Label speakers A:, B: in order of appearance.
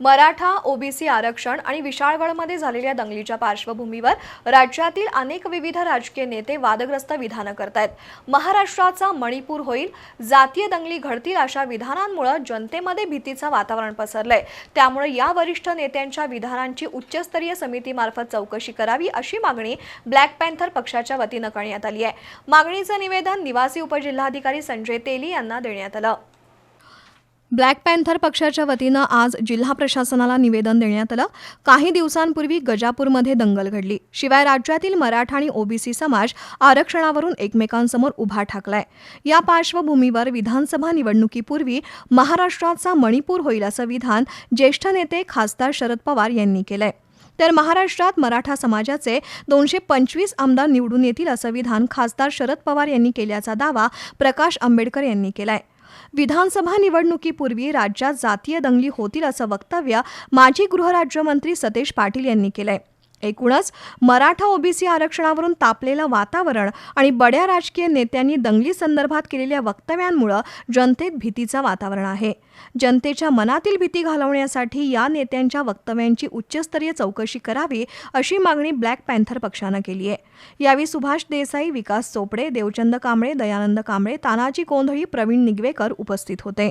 A: Maratha OBC आरक्षण आणि विशाळगडमध्ये झालेल्या दंगलीच्या पार्श्वभूमीवर राज्यातील अनेक विविध राजकीय नेते वादग्रस्त विधानं करतायत. महाराष्ट्राचा मणिपूर होईल जातीय दंगली घडतील अशा विधानांमुळे जनतेमध्ये भीतीचं वातावरण पसरलंय. त्यामुळे या वरिष्ठ नेत्यांच्या विधानांची उच्चस्तरीय समितीमार्फत चौकशी करावी अशी मागणी ब्लॅक पॅन्थर पक्षाच्या वतीनं करण्यात आली आहे. मागणीचं निवेदन निवासी उपजिल्हाधिकारी संजय तेली यांना देण्यात आलं. ब्लॅक पॅन्थर पक्षाच्या वतीनं आज जिल्हा प्रशासनाला निवेदन देण्यात आलं. काही दिवसांपूर्वी गजापूरमध्ये दंगल घडली. शिवाय राज्यातील मराठा आणि ओबीसी समाज आरक्षणावरून एकमेकांसमोर उभा ठाकलाय. या पार्श्वभूमीवर विधानसभा निवडणुकीपूर्वी महाराष्ट्राचा मणिपूर होईल असं विधान ज्येष्ठ नेते खासदार शरद पवार यांनी केलंय. तर महाराष्ट्रात मराठा समाजाचे दोनशे पंचवीस आमदार निवडून येतील असं विधान खासदार शरद पवार यांनी केल्याचा दावा प्रकाश आंबेडकर यांनी केलाय. विधानसभा निवडणुकीपूर्वी राज्यात जातीय दंगली होतील असं वक्तव्य माजी गृहराज्यमंत्री सतेज पाटील यांनी केलंय. एकूणच मराठा ओबीसी आरक्षणावरून तापलेलं वातावरण आणि बड्या राजकीय नेत्यांनी दंगली संदर्भात केलेल्या वक्तव्यांमुळं जनतेत भीतीचं वातावरण आहे. जनतेच्या मनातील भीती घालवण्यासाठी या नेत्यांच्या वक्तव्यांची उच्चस्तरीय चौकशी करावी अशी मागणी ब्लॅक पॅन्थर पक्षानं केली आहे. यावेळी सुभाष देसाई विकास चोपडे देवचंद कांबळे दयानंद कांबळे तानाजी कोंधळी प्रवीण निगवेकर उपस्थित होते.